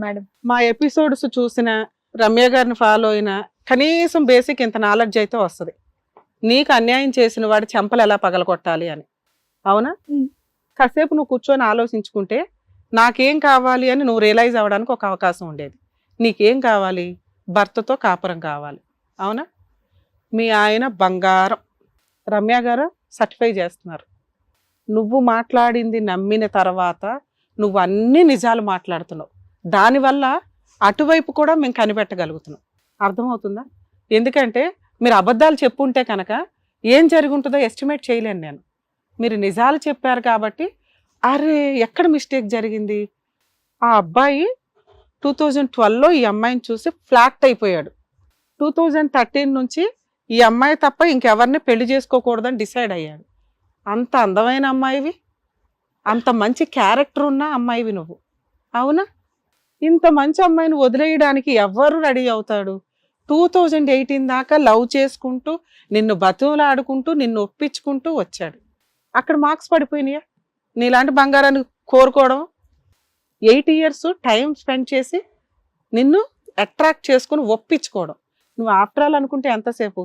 Madam. మా episodes చూసిన రమ్య గారిని ఫాలో అయిన కనీసం బేసిక్ ఇంత నాలెడ్జ్ అయితే వస్తుంది. నీకు అన్యాయం చేసిన వాడి చెంపలు ఎలా పగలగొట్టాలి అని. అవునా. కాసేపు నువ్వు కూర్చొని ఆలోచించుకుంటే నాకేం కావాలి అని నువ్వు రియలైజ్ అవ్వడానికి ఒక అవకాశం ఉండేది. నీకేం కావాలి? భర్తతో కాపురం కావాలి. అవునా? మీ ఆయన బంగారం. రమ్య గారు సర్టిఫై చేస్తున్నారు. నువ్వు మాట్లాడింది నమ్మిన తర్వాత నువ్వు అన్ని నిజాలు మాట్లాడుతున్నావు. దానివల్ల అటువైపు కూడా మేము కనిపెట్టగలుగుతున్నాం. అర్థమవుతుందా? ఎందుకంటే మీరు అబద్ధాలు చెప్పుంటే కనుక ఏం జరిగి ఉంటుందో ఎస్టిమేట్ చేయలేను నేను. మీరు నిజాలు చెప్పారు కాబట్టి అరే ఎక్కడ మిస్టేక్ జరిగింది? ఆ అబ్బాయి టూ థౌజండ్ ట్వెల్వ్లో ఈ అమ్మాయిని చూసి ఫ్లాట్ అయిపోయాడు. టూ థౌజండ్ థర్టీన్ నుంచి ఈ అమ్మాయి తప్ప ఇంకెవరిని పెళ్ళి చేసుకోకూడదని డిసైడ్ అయ్యాడు. అంత అందమైన అమ్మాయివి అంత మంచి క్యారెక్టర్ ఉన్న అమ్మాయివి నువ్వు. అవునా? ఇంత మంచి అమ్మాయిని వదిలేయడానికి ఎవ్వరు రెడీ అవుతాడు? టూ థౌజండ్ ఎయిటీన్ దాకా లవ్ చేసుకుంటూ నిన్ను బతువులాడుకుంటూ నిన్ను ఒప్పించుకుంటూ వచ్చాడు. అక్కడ మార్క్స్ పడిపోయినాయా? నీలాంటి బంగారాన్ని కోరుకోవడం? ఎయిట్ ఇయర్స్ టైం స్పెండ్ చేసి నిన్ను అట్రాక్ట్ చేసుకుని ఒప్పించుకోవడం. నువ్వు ఆఫ్టర్ ఆల్ అనుకుంటే ఎంతసేపు?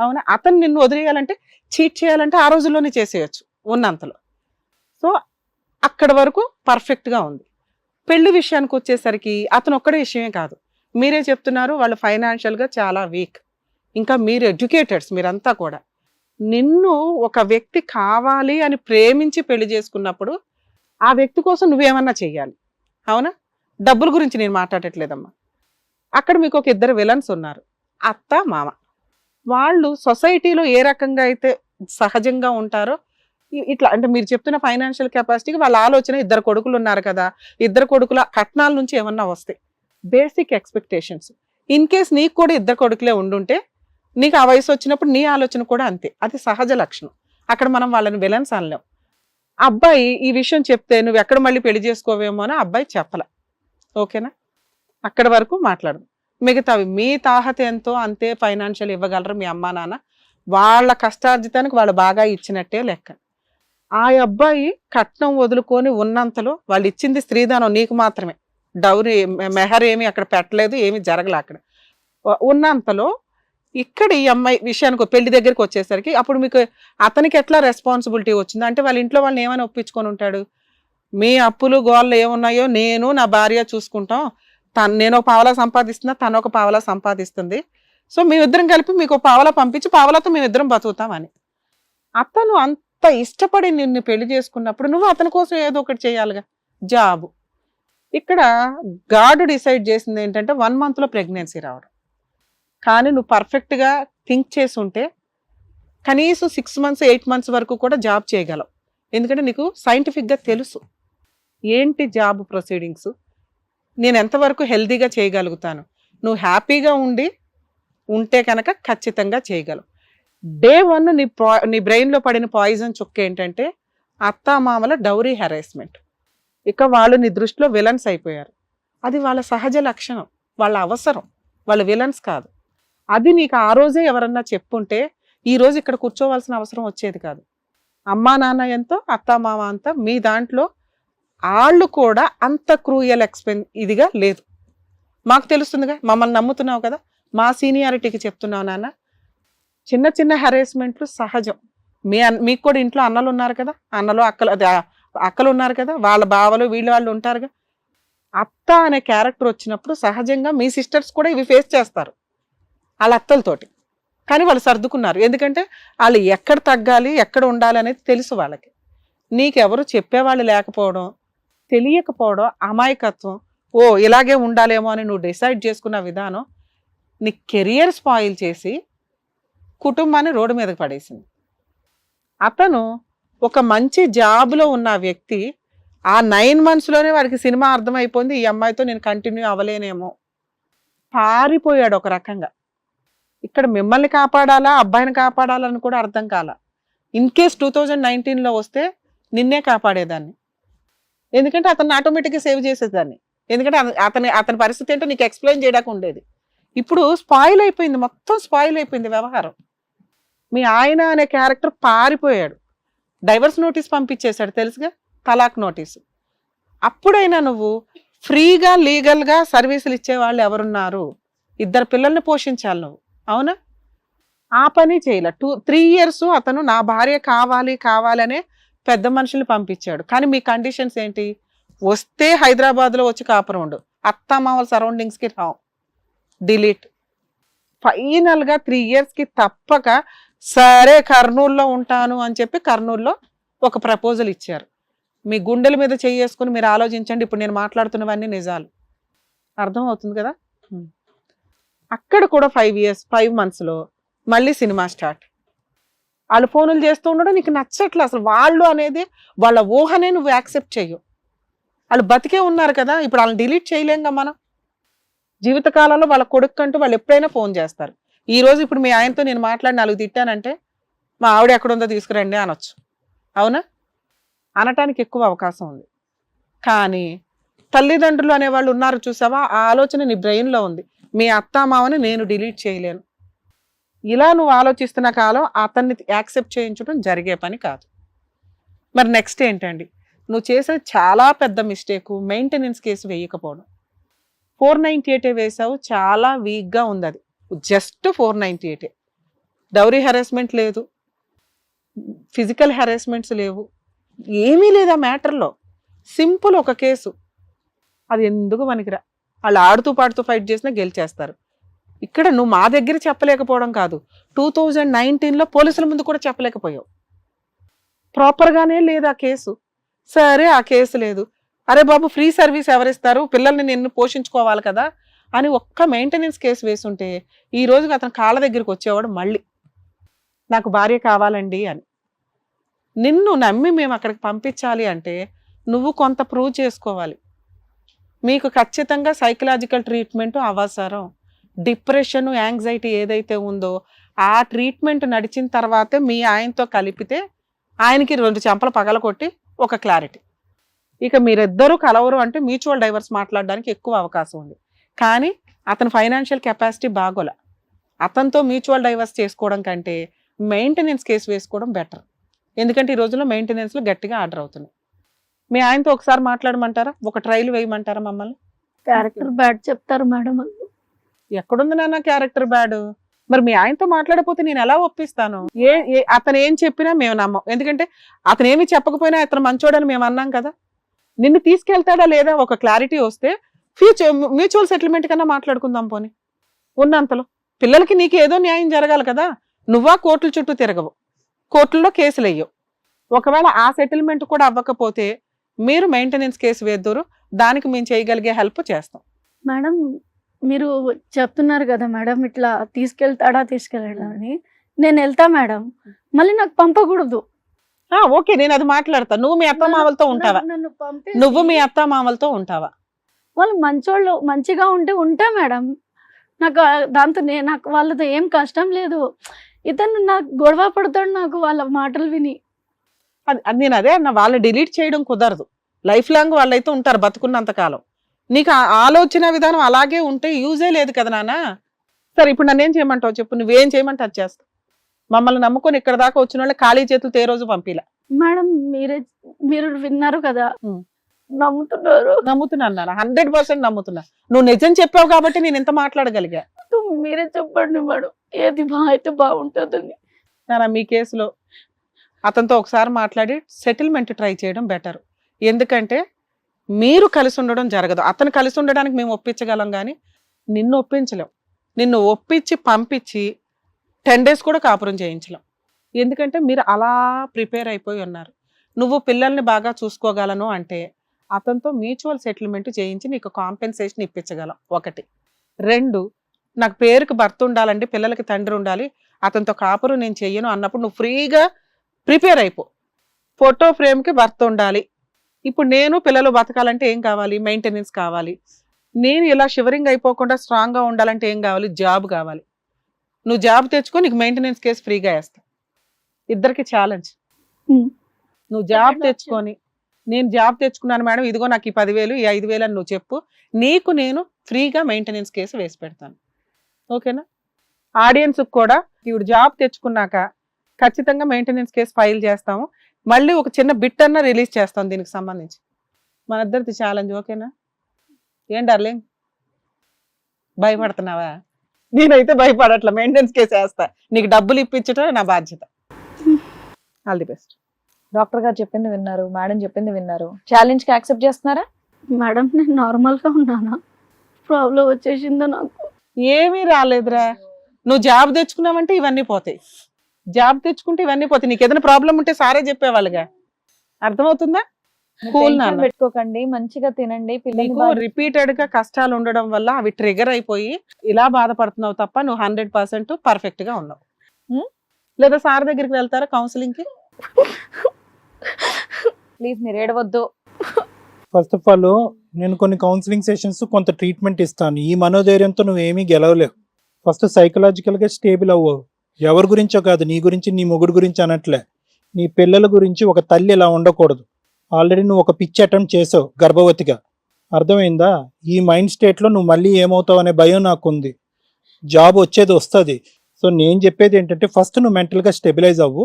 అవునా? అతను నిన్ను వదిలేయాలంటే చీట్ చేయాలంటే ఆ రోజుల్లోనే చేసేయచ్చు ఉన్నంతలో. సో అక్కడ వరకు పర్ఫెక్ట్గా ఉంది. పెళ్ళి విషయానికి వచ్చేసరికి అతను ఒక్కడే విషయమే కాదు. మీరే చెప్తున్నారు వాళ్ళు ఫైనాన్షియల్గా చాలా వీక్ ఇంకా మీరు ఎడ్యుకేటెడ్స్ మీరంతా కూడా. నిన్ను ఒక వ్యక్తి కావాలి అని ప్రేమించి పెళ్ళి చేసుకున్నప్పుడు ఆ వ్యక్తి కోసం నువ్వేమన్నా చెయ్యాలి? అవునా? డబ్బుల గురించి నేను మాట్లాడట్లేదమ్మా. అక్కడ మీకు ఒక ఇద్దరు విలన్స్ ఉన్నారు. అత్త మామ. వాళ్ళు సొసైటీలో ఏ రకంగా అయితే సహజంగా ఉంటారో ఇట్లా అంటే మీరు చెప్తున్న ఫైనాన్షియల్ కెపాసిటీకి వాళ్ళ ఆలోచన ఇద్దరు కొడుకులు ఉన్నారు కదా ఇద్దరు కొడుకుల కట్నాల నుంచి ఏమన్నా వస్తాయి బేసిక్ ఎక్స్పెక్టేషన్స్ ఇన్ కేస్ నీకు కూడా ఇద్దరు కొడుకులే ఉండుంటే నీకు ఆ వయసు వచ్చినప్పుడు నీ ఆలోచన కూడా అంతే. అది సహజ లక్షణం. అక్కడ మనం వాళ్ళని విలన్స్ అనలేం. అబ్బాయి ఈ విషయం చెప్తే నువ్వు ఎక్కడ మళ్ళీ పెళ్ళి చేసుకోవేమో అని అబ్బాయి చెప్పలే. ఓకేనా? అక్కడ వరకు మాట్లాడు మిగతావి మీ తాహత ఎంతో అంతే ఫైనాన్షియల్ ఇవ్వగలరు మీ అమ్మా నాన్న. వాళ్ళ కష్టార్జితానికి వాళ్ళు బాగా ఇచ్చినట్టే లెక్క. ఆ అబ్బాయి కట్నం వదులుకొని ఉన్నంతలో వాళ్ళు ఇచ్చింది స్త్రీధనం నీకు మాత్రమే. డౌరీ మెహర్ ఏమి అక్కడ పెట్టలేదు ఏమి జరగలే అక్కడ. ఉన్నంతలో ఇక్కడ ఈ అమ్మాయి విషయానికి పెళ్ళి దగ్గరికి వచ్చేసరికి అప్పుడు మీకు అతనికి ఎట్లా రెస్పాన్సిబిలిటీ వచ్చింది? అంటే వాళ్ళ ఇంట్లో వాళ్ళని ఏమైనా ఒప్పించుకొని ఉంటాడు? మీ అప్పులు గోళ్ళు ఏమున్నాయో నేను నా భార్య చూసుకుంటాం. తను నేను ఒక పావలా సంపాదిస్తున్నా తను ఒక పావలా సంపాదిస్తుంది. సో మేమిద్దరం కలిపి మీకు ఒక పావలా పంపించి పావలాతో మేమిద్దరం బతుకుతామని అతను అంత ఇష్టపడి నిన్ను పెళ్ళి చేసుకున్నప్పుడు నువ్వు అతని కోసం ఏదో ఒకటి చేయాలిగా. జాబు. ఇక్కడ గాడు డిసైడ్ చేసింది ఏంటంటే వన్ మంత్లో ప్రెగ్నెన్సీ రావడం. కానీ నువ్వు పర్ఫెక్ట్గా థింక్ చేసి ఉంటే కనీసం సిక్స్ మంత్స్ ఎయిట్ మంత్స్ వరకు కూడా జాబ్ చేయగలవు. ఎందుకంటే నీకు సైంటిఫిక్గా తెలుసు. ఏంటి జాబ్ ప్రొసీడింగ్స్? నేను ఎంతవరకు హెల్తీగా చేయగలుగుతాను? నువ్వు హ్యాపీగా ఉండి ఉంటే కనుక ఖచ్చితంగా చేయగలవు. డే వన్ నీ పా నీ బ్రెయిన్లో పడిన పాయిజన్ చుక్క ఏంటంటే అత్తామామల డౌరీ హెరాస్మెంట్ ఇక వాళ్ళు నీ దృష్టిలో విలన్స్ అయిపోయారు. అది వాళ్ళ సహజ లక్షణం వాళ్ళ అవసరం వాళ్ళ విలన్స్ కాదు. అది నీకు ఆ రోజే ఎవరన్నా చెప్పుంటే ఈరోజు ఇక్కడ కూర్చోవాల్సిన అవసరం వచ్చేది కాదు. అమ్మా నాన్న ఎంతో అత్త మామ అంతా మీ దాంట్లో వాళ్ళు కూడా అంత క్రూయల్ ఎక్స్పెన్ ఇదిగా లేదు. మాకు తెలుస్తుందిగా మమ్మల్ని నమ్ముతున్నావు కదా మా సీనియారిటీకి చెప్తున్నావు నాన్న. చిన్న చిన్న హెరాస్మెంట్లు సహజం. మీ అన్- మీకు కూడా ఇంట్లో అన్నలు ఉన్నారు కదా? అన్నలు అక్కలు అదే అక్కలు ఉన్నారు కదా? వాళ్ళ బావలు వీళ్ళు వాళ్ళు ఉంటారుగా? అత్త అనే క్యారెక్టర్ వచ్చినప్పుడు సహజంగా మీ సిస్టర్స్ కూడా ఇవి ఫేస్ చేస్తారు. వాళ్ళ అత్తలతోటి. కానీ వాళ్ళు సర్దుకున్నారు. ఎందుకంటే వాళ్ళు ఎక్కడ తగ్గాలి ఎక్కడ ఉండాలి అనేది తెలుసు వాళ్ళకి. నీకెవరు చెప్పేవాళ్ళు లేకపోవడం తెలియకపోవడం అమాయకత్వం ఓ ఇలాగే ఉండాలేమో అని నువ్వు డిసైడ్ చేసుకున్న విధానం నీ కెరియర్ స్పాయిల్ చేసి కుటుంబాన్ని రోడ్డు మీదకి పడేసింది. అతను ఒక మంచి జాబ్లో ఉన్న వ్యక్తి ఆ నైన్ మంత్స్లోనే వాడికి సినిమా అర్థమైపోయింది ఈ అమ్మాయితో నేను కంటిన్యూ అవ్వలేనేమో. పారిపోయాడు ఒక రకంగా. ఇక్కడ మిమ్మల్ని కాపాడాలా అబ్బాయిని కాపాడాలని కూడా అర్థం కాల. ఇన్ కేస్ టూ థౌజండ్ నైన్టీన్లో వస్తే నిన్నే కాపాడేదాన్ని. ఎందుకంటే అతను ఆటోమేటిక్గా సేవ్ చేసేదాన్ని. ఎందుకంటే అతని అతని పరిస్థితి ఏంటో నీకు ఎక్స్ప్లెయిన్ చేయడానికి ఉండేది. ఇప్పుడు స్పాయిల్ అయిపోయింది మొత్తం స్పాయిల్ అయిపోయింది వ్యవహారం. మీ ఆయన అనే క్యారెక్టర్ పారిపోయాడు. డైవర్స్ నోటీస్ పంపించేశాడు తెలుసుగా? తలాక్ నోటీసు. అప్పుడైనా నువ్వు ఫ్రీగా లీగల్గా సర్వీసులు ఇచ్చే వాళ్ళు ఎవరున్నారు? ఇద్దరు పిల్లల్ని పోషించాలి నువ్వు. అవునా? ఆ పని చేయలే. టూ త్రీ ఇయర్స్ అతను నా భార్య కావాలి కావాలనే పెద్ద మనుషుల్ని పంపించాడు. కానీ మీ కండిషన్స్ ఏంటి? వస్తే హైదరాబాద్లో వచ్చి కాపురం ఉండు. అత్తమామల సరౌండింగ్స్కి రావు. డిలీట్. ఫైనల్గా త్రీ ఇయర్స్కి తప్పక సరే కర్నూలులో ఉంటాను అని చెప్పి కర్నూలులో ఒక ప్రపోజల్ ఇచ్చారు. మీ గుండెల మీద చేసుకుని మీరు ఆలోచించండి. ఇప్పుడు నేను మాట్లాడుతున్నవన్నీ నిజాలు. అర్థం అవుతుంది కదా అక్కడ కూడా ఫైవ్ ఇయర్స్ ఫైవ్ మంత్స్లో మళ్ళీ సినిమా స్టార్ట్. వాళ్ళు ఫోనులు చేస్తూ ఉండడం నీకు నచ్చట్లే. అసలు వాళ్ళు అనేది వాళ్ళ ఊహనే నువ్వు యాక్సెప్ట్ చేయవు వాళ్ళు బతికే ఉన్నారు కదా? ఇప్పుడు వాళ్ళని డిలీట్ చేయలేంగా మనం? జీవితకాలంలో వాళ్ళ కొడుకు అంటూ వాళ్ళు ఎప్పుడైనా ఫోన్ చేస్తారు. ఈ రోజు ఇప్పుడు మీ ఆయనతో నేను మాట్లాడి నాలుగు తిట్టానంటే మా ఆవిడ ఎక్కడుందో తీసుకురండి అనొచ్చు. అవునా? అనటానికి ఎక్కువ అవకాశం ఉంది. కానీ తల్లిదండ్రులు అనేవాళ్ళు ఉన్నారు చూసావా? ఆ ఆలోచన నీ బ్రెయిన్లో ఉంది. మీ అత్త మామని నేను డిలీట్ చేయలేను. ఇలా నువ్వు ఆలోచిస్తున్న కాలం అతన్ని యాక్సెప్ట్ చేయించడం జరిగే పని కాదు. మరి నెక్స్ట్ ఏంటండి? నువ్వు చేసిన చాలా పెద్ద మిస్టేక్ మెయింటెనెన్స్ కేసు వేయకపోవడం. ఫోర్ నైంటీ ఎయిటే వేసావు. చాలా వీక్గా ఉంది అది just four ninety eight A. Dowry harassment లేదు. ఫిజికల్ హెరాస్మెంట్స్ లేవు. ఏమీ లేదు ఆ మ్యాటర్లో. సింపుల్ ఒక కేసు. అది ఎందుకు పనికిరా? వాళ్ళు ఆడుతూ పాడుతూ ఫైట్ చేసినా గెలిచేస్తారు. ఇక్కడ నువ్వు మా దగ్గర చెప్పలేకపోవడం కాదు. టూ థౌజండ్ నైన్టీన్లో పోలీసుల ముందు కూడా చెప్పలేకపోయావు. ప్రాపర్గానే లేదు ఆ కేసు. సరే ఆ కేసు లేదు. అరే బాబు ఫ్రీ సర్వీస్ ఎవరిస్తారు? పిల్లల్ని నిన్ను పోషించుకోవాలి కదా. అని ఒక్క మెయింటెనెన్స్ కేసు వేసుంటే ఈ రోజుకి అతను కాళ్ళ దగ్గరికి వచ్చేవాడు మళ్ళీ. నాకు భార్య కావాలండి అని. నిన్ను నమ్మి మేము అక్కడికి పంపించాలి అంటే నువ్వు కొంత ప్రూవ్ చేసుకోవాలి. మీకు ఖచ్చితంగా సైకలాజికల్ ట్రీట్మెంట్ అవసరం. డిప్రెషన్ యాంగ్జైటీ ఏదైతే ఉందో ఆ ట్రీట్మెంట్ నడిచిన తర్వాతే మీ ఆయనతో కలిపితే ఆయనకి రెండు చెంపలు పగలకొట్టి ఒక క్లారిటీ ఇక మీరిద్దరూ కలవరు అంటే మ్యూచువల్ డైవర్స్ మాట్లాడడానికి ఎక్కువ అవకాశం ఉంది. కానీ అతని ఫైనాన్షియల్ కెపాసిటీ బాగోల. అతనితో మ్యూచువల్ డైవర్స్ చేసుకోవడం కంటే మెయింటెనెన్స్ కేసు వేసుకోవడం బెటర్. ఎందుకంటే ఈ రోజుల్లో మెయింటెనెన్స్లు గట్టిగా ఆర్డర్ అవుతున్నాయి. మీ ఆయనతో ఒకసారి మాట్లాడమంటారా? ఒక ట్రైల్ వేయమంటారా మమ్మల్ని? క్యారెక్టర్ బ్యాడ్ చెప్తారు మేడం ఎక్కడుంది నాన్న క్యారెక్టర్ బ్యాడ్? మరి మీ ఆయనతో మాట్లాడకపోతే నేను ఎలా ఒప్పిస్తాను? ఏ ఏ- అతను ఏం చెప్పినా మేము నమ్మం. ఎందుకంటే అతను ఏమి చెప్పకపోయినా అతను మంచోడని మేము అన్నాం కదా. నిన్ను తీసుకెళ్తాడా లేదా? ఒక క్లారిటీ వస్తే ఫ్యూచర్ మ్యూచువల్ సెటిల్మెంట్ కన్నా మాట్లాడుకుందాం పోని. ఉన్నంతలో. పిల్లలకి నీకు ఏదో న్యాయం జరగాలి కదా? నువ్వా కోర్టుల చుట్టూ తిరగవు. కోర్టుల్లో కేసులు వెయ్యవు ఒకవేళ ఆ సెటిల్మెంట్ కూడా అవ్వకపోతే మీరు మెయింటెనెన్స్ కేసు వేద్దరు దానికి మేము చేయగలిగే హెల్ప్ చేస్తాం. మేడం మీరు చెప్తున్నారు కదా మేడం ఇట్లా తీసుకెళ్తాడా తీసుకెళ్ళడా అని. నేను వెళ్తా మేడం. మళ్ళీ నాకు పంపకూడదు. ఆ, ఓకే నేను అది మాట్లాడతా. నువ్వు మీ అత్త మామలతో ఉంటావా? నువ్వు మీ అత్త మామలతో ఉంటావా? వాళ్ళు మంచోళ్ళు మంచిగా ఉంటే ఉంటా మేడం. నాకు దాంతో నే- నాకు వాళ్ళతో ఏం కష్టం లేదు. ఇతను నాకు గొడవ పడతాడు నాకు వాళ్ళ మాటలు విని. అది నేను అదే అన్న వాళ్ళు డిలీట్ చేయడం కుదరదు. లైఫ్ లాంగ్ వాళ్ళైతే ఉంటారు బతుకున్నంత కాలం. నీకు ఆ ఆలోచన విధానం అలాగే ఉంటే యూజే లేదు కదా నాన్న. సరే ఇప్పుడు నన్ను ఏం చేయమంటావు చెప్పు నువ్వేం చేయమంటే అది చేస్తా మమ్మల్ని నమ్ముకొని ఇక్కడ దాకా వచ్చిన వాళ్ళు ఖాళీ చేతులతో ఏ రోజు పంపిలా? మేడం మీరే మీరు విన్నారు కదా. నమ్ముతున్నారు. నమ్ముతున్నా హండ్రెడ్ పర్సెంట్ నమ్ముతున్నా. నువ్వు నిజం చెప్పావు కాబట్టి నేను ఇంత మాట్లాడగలిగా. మీరే చెప్పండి మేడం ఏది బా అయితే బాగుంటుందని. నాన్న మీ కేసులో అతనితో ఒకసారి మాట్లాడి సెటిల్మెంట్ ట్రై చేయడం బెటర్. ఎందుకంటే మీరు కలిసి ఉండడం జరగదు. అతను కలిసి ఉండడానికి మేము ఒప్పించగలం కానీ నిన్ను ఒప్పించలేం. నిన్ను ఒప్పించి పంపించి టెన్ డేస్ కూడా కాపురం చేయించలేం. ఎందుకంటే మీరు అలా ప్రిపేర్ అయిపోయి ఉన్నారు. నువ్వు పిల్లల్ని బాగా చూసుకోగలను అంటే అతనితో మ్యూచువల్ సెటిల్మెంట్ చేయించి నీకు కాంపెన్సేషన్ ఇప్పించగలం. ఒకటి. రెండు నాకు పేరుకి భర్త ఉండాలండి పిల్లలకి తండ్రి ఉండాలి. అతనితో కాపురం నేను చెయ్యను అన్నప్పుడు నువ్వు ఫ్రీగా ప్రిపేర్ అయిపో. ఫోటో ఫ్రేమ్కి భర్త ఉండాలి. ఇప్పుడు నేను పిల్లలు బతకాలంటే ఏం కావాలి? మెయింటెనెన్స్ కావాలి. నేను ఇలా షివరింగ్ అయిపోకుండా స్ట్రాంగ్గా ఉండాలంటే ఏం కావాలి? జాబ్ కావాలి. నువ్వు జాబ్ తెచ్చుకో నీకు మెయింటెనెన్స్ కేసు ఫ్రీగా వేస్తా. ఇద్దరికి ఛాలెంజ్. నువ్వు జాబ్. తెచ్చుకొని నేను జాబ్ తెచ్చుకున్నాను మేడం ఇదిగో నాకు ఈ పదివేలు ఈ ఐదు వేలు అని నువ్వు చెప్పు. నీకు నేను ఫ్రీగా మెయింటెనెన్స్ కేసు వేసి పెడతాను. ఓకేనా? ఆడియన్స్కి కూడా ఇప్పుడు జాబ్ తెచ్చుకున్నాక ఖచ్చితంగా మెయింటెనెన్స్ కేసు ఫైల్ చేస్తాము. మళ్ళీ ఒక చిన్న బిట్ అన్న రిలీజ్ చేస్తాం దీనికి సంబంధించి. మన ఇద్దరిది ఛాలెంజ్ ఓకేనా? ఏం డార్లింగ్? భయపడుతున్నావా? నేనైతే భయపడట్లా మెయింటెనెన్స్ కేసు వేస్తా. నీకు డబ్బులు ఇప్పించటం నా బాధ్యత. All the best. డాక్టర్ గారు చెప్పింది విన్నారు మేడం చెప్పింది విన్నారు. ఛాలెంజ్కి యాక్సెప్ట్ చేస్తున్నారా? మేడం నేను నార్మల్గా ఉన్నానా? ప్రాబ్లం వచ్చేసిందో నాకు? ఏమీ రాలేదురా. నువ్వు జాబ్ తెచ్చుకున్నావంటే ఇవన్నీ పోతాయి. జాబ్ తెచ్చుకుంటే ఇవన్నీ పోతాయి. నీకు ఏదైనా ప్రాబ్లం ఉంటే సారే చెప్పేవాళ్ళుగా. అర్థమవుతుందా? tension నాన్న. పెట్టుకోకండి మంచిగా తినండి పిల్లల్ని నీకు బాగా- రిపీటెడ్గా కష్టాలు ఉండడం వల్ల అవి ట్రిగర్ అయిపోయి ఇలా బాధపడుతున్నావు తప్ప నువ్వు హండ్రెడ్ పర్సెంట్ పర్ఫెక్ట్గా ఉన్నావు? లేదా సార్ దగ్గరికి వెళ్తారా కౌన్సిలింగ్కి? ప్లీజ్ మీరు ఏడవద్దు. ఫస్ట్ ఆఫ్ ఆల్ నేను కొన్ని కౌన్సిలింగ్ సెషన్స్ కొంత ట్రీట్మెంట్ ఇస్తాను. ఈ మనోధైర్యంతో నువ్వు ఏమీ గెలవలేవు. ఫస్ట్ సైకలాజికల్గా స్టేబుల్ అవ్వవు ఎవరి గురించో కాదు నీ గురించి నీ మొగుడు గురించి అనట్లే. నీ పిల్లల గురించి ఒక తల్లి ఇలా ఉండకూడదు. ఆల్రెడీ నువ్వు ఒక పిచ్చి అటెంప్ట్ చేసావు గర్భవతిగా. అర్థమైందా? ఈ మైండ్ స్టేట్లో నువ్వు మళ్ళీ ఏమవుతావు అనే భయం నాకుంది. జాబ్ వచ్చేది వస్తుంది. సో నేను చెప్పేది ఏంటంటే ఫస్ట్ నువ్వు మెంటల్గా స్టెబిలైజ్ అవ్వు.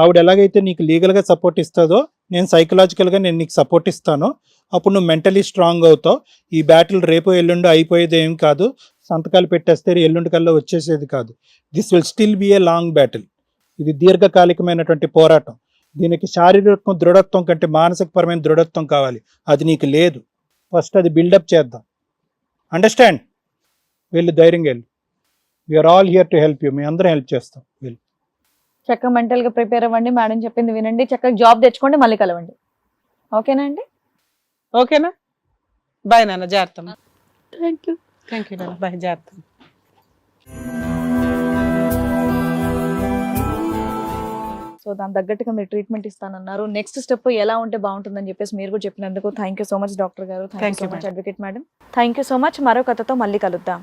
ఆవిడ ఎలాగైతే నీకు లీగల్గా సపోర్ట్ ఇస్తుందో నేను సైకలాజికల్గా నేను నీకు సపోర్ట్ ఇస్తాను. అప్పుడు నువ్వు మెంటలీ స్ట్రాంగ్ అవుతావు. ఈ బ్యాటిల్ రేపు ఎల్లుండి అయిపోయేది ఏం కాదు. సంతకాలు పెట్టేస్తే ఎల్లుండి కల్లా వచ్చేసేది కాదు. This will still be a long battle ఇది దీర్ఘకాలికమైనటువంటి పోరాటం. దీనికి శారీరక దృఢత్వం కంటే మానసికపరమైన దృఢత్వం కావాలి. అది నీకు లేదు. ఫస్ట్ అది బిల్డప్ చేద్దాం. అండర్స్టాండ్ వెళ్ళు ధైర్యంగా వెళ్ళు. We are all here to help you మీ అందరం హెల్ప్ చేస్తాం. వెళ్ళు. చక్కగా మెంటల్గా ప్రిపేర్ అవ్వండి. మేడం చెప్పింది వినండి. చక్కగా జాబ్ తెచ్చుకోండి. మళ్ళీ కలవండి. ఓకేనా అండి? ఓకేనా? బాయ్ నాన్న. జాగ్రత్త థ్యాంక్ యూ థ్యాంక్ యూ నాన్న. బాయ్ జాగ్రత్త. సో దాని తగ్గట్టుగా మీరు ట్రీట్మెంట్ ఇస్తానన్నారు. నెక్స్ట్ స్టెప్ ఎలా ఉంటే బాగుంటుందని చెప్పేసి మీరు కూడా చెప్పినందుకు thank you so much doctor గారు. Thank Thank you you, so much madam. Advocate madam thank you so much మరో కథతో మళ్ళీ కలుద్దాం.